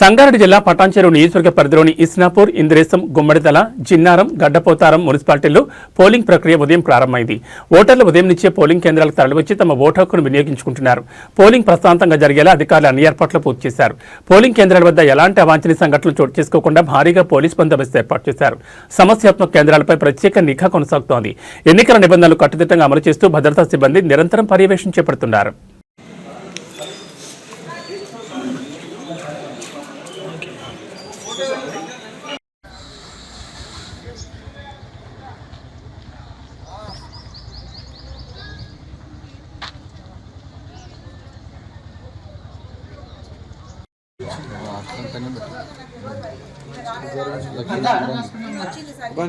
సంగారెడ్డి జిల్లా పటాన్చెరు నియోజకవర్గ పరిధిలోని ఇస్నాపూర్ ఇంద్రేశం గుమ్మడితల జిన్నారం గడ్డపోతారం మున్సిపాలిటీల్లో పోలింగ్ ప్రక్రియ ఉదయం ప్రారంభమైంది. ఓటర్లు ఉదయం నుంచే పోలింగ్ కేంద్రాలకు తరలివచ్చి తమ ఓటు హక్కును వినియోగించుకుంటున్నారు. పోలింగ్ ప్రశాంతంగా జరిగేలా అధికారులు అన్ని ఏర్పాట్లు పూర్తి చేశారు. పోలింగ్ కేంద్రాల వద్ద ఎలాంటి అవాంఛనీయ సంఘటనలు చోటు చేసుకోకుండా భారీగా పోలీస్ బందోబస్తు ఏర్పాటు చేశారు. సమస్యాత్మక కేంద్రాలపై ప్రత్యేక నిఘా కొనసాగుతోంది. ఎన్నికల నిబంధనలు కట్టుదిట్టంగా అమలు చేస్తూ భద్రతా సిబ్బంది నిరంతరం పర్యవేక్షణ చేపడుతున్నారు. वन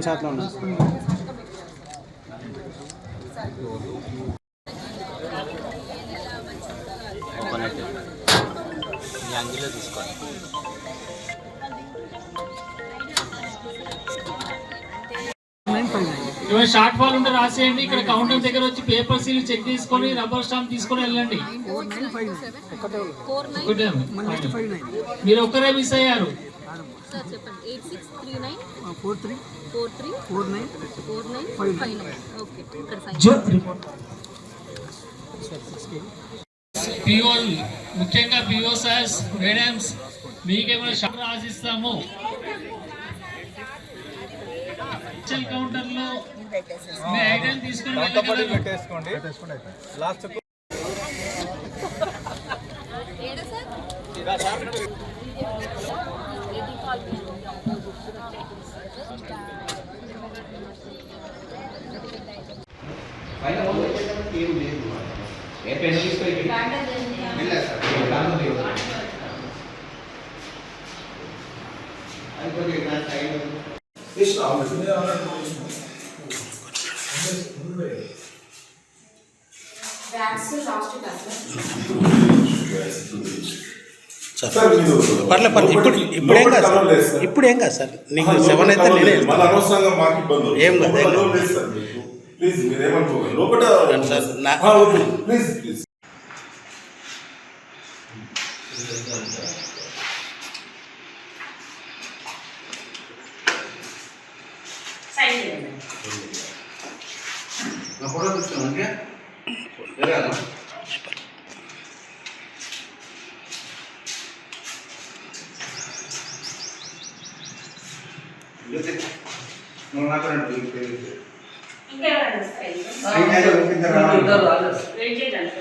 అంగిలో తీసుకోండి. షార్ట్ ఫాల్ ఉంటే రాసేయండి. ఇక్కడ కౌంటర్ దగ్గర వచ్చి పేపర్ సీల్ చెక్ తీసుకొని రబ్బర్ స్టాంప్ తీసుకొని వెళ్ళండి. మీరు ఒక్కరే మిస్ అయ్యారు. Eight six three nine four three four three four nine four nine Five five nine okay లో మీ ఐటమ్ తీసుకొని వెళ్ళగలరు పెట్టేసుకోండి లాస్ట్ పర్లే పర్లే ఇప్పుడు ఇప్పుడేం కాదు సార్. ఇప్పుడేం కాదు సార్. నీకు సెవెన్ అయితే నేనే ఏం కాదు, ఏం కాదు. లేదు సార్ మీకు ప్లీజ్ మీరేమనుకోకండి లోపల అవును సార్, నా- ఆ, వద్దు ప్లీజ్ ప్లీజ్ వెయిట్ చేయండి